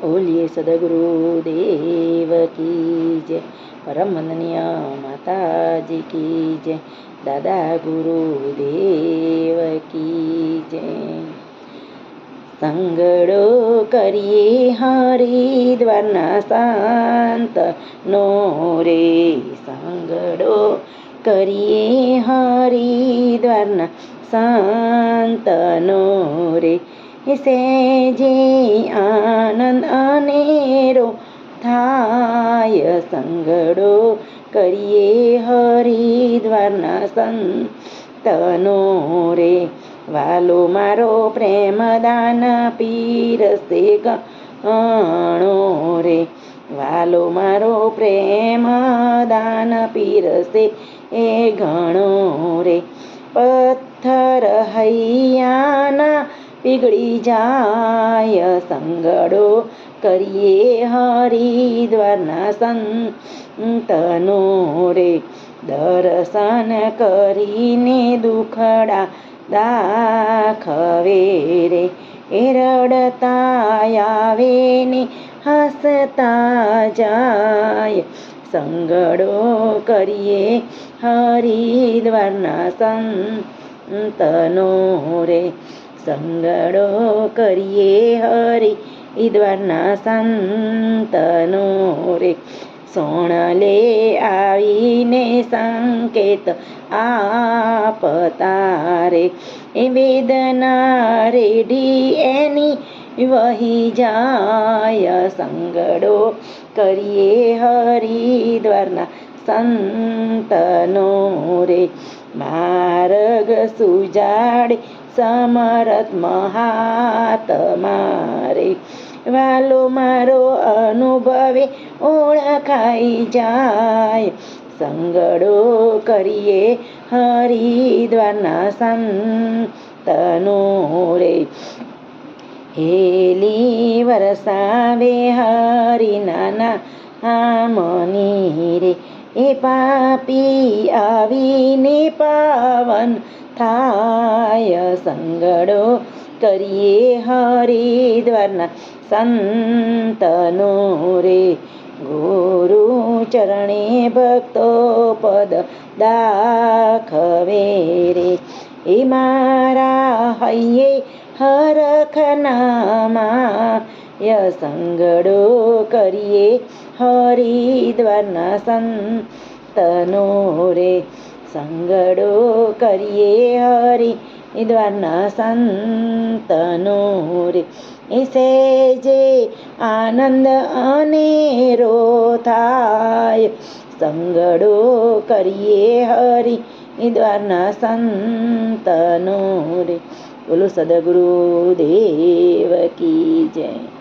બોલીએ સદગુરુદેવ કી જય. પરમ વંદનીય માતાજી કી જય. દાદા ગુરુદેવ કી જય. સંગડો કરીએ હરિદ્વારના શાંત નો રે. સંગડો કરીએ હરિદ્વારના નો રે. સેજે આનંદ અનેરો થાય સંગડો કરીએ હરિદ્વારના સંતનો રે વાલો મારો પ્રેમદાન પીરસે ગણો રે વાલો મારો પ્રેમ દાન પીરસે એ ઘણો રે પથ્થર હૈયાના પીગળી જાય સંગડો કરીએ હરિદ્વારના સંતનો રે. દર્શન કરીને દુખડા દાખવે રે. એ રડતા આવે ને હસતા જાય સંગડો કરીએ હરિદ્વારના સંતનો રે. સંગડો કરીએ હરી, ઈદ્વારના સંતનો રે. સોણલે આવીને સંકેત આપતા રે. એ વેદના રેડી એની વહી જાય, સંગડો કરીએ હરિદ્વારના સંતનો રે. માર્ગ સુજાડે સમરથ મહાત્મારે. વાલો મારો અનુભવે, ઓળખાઈ જાય. સંગડો કરીએ હરિદ્વારના સંતનો રે. હેલી વરસાવે હરિનાના આમની રે. એ પાપી આવીને પાવન થાય સંગડો કરીએ હરિદ્વારના સંતનો રે ગુરુ ચરણે ભક્તો પદ દાખવે રે એ મારા હૈયે હરખનામાં ય સંગડો કરીએ હરિદ્વારના સંતનો રે સંગડો કરીએ હરી, દ્વારના સંતનો રે. એસે જે આનંદ અનેરો થાય, સંગડો કરીએ હરી, દ્વારના સંતનો રે. બોલો સદગુરુ દેવ કી જય.